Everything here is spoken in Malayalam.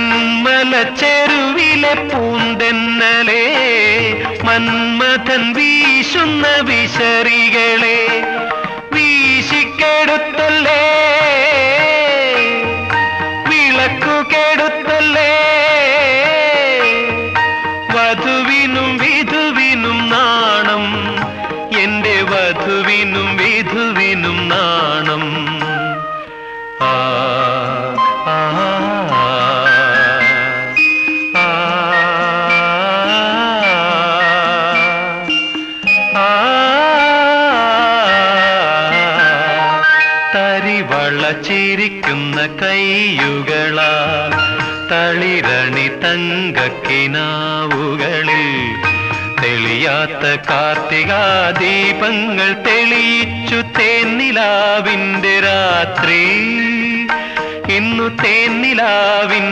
തെന്മല ചെരുവിലെ പൂന്തെന്നലേ മന്മഥൻ വീശുന്ന വിശറികളെ വീശിക്കെടുത്തല്ലേ? വിളക്കു കെടുത്തല്ലേ വധുവിനും വിധുവിനും നാണം എന്റെ വധുവിനും വിധുവിനും നാണം. തരിവള ചിരിക്കുന്ന കൈയുകളാ തളിരണി തങ്കക്കിനാവുകളിൽ. തെളിയാത്ത കാർത്തികാ ദീപങ്ങൾ തെളിയിച്ചു തേന്നിലാവിന്റെ രാത്രി. ഇന്നു തേന്നിലാവിന്റെ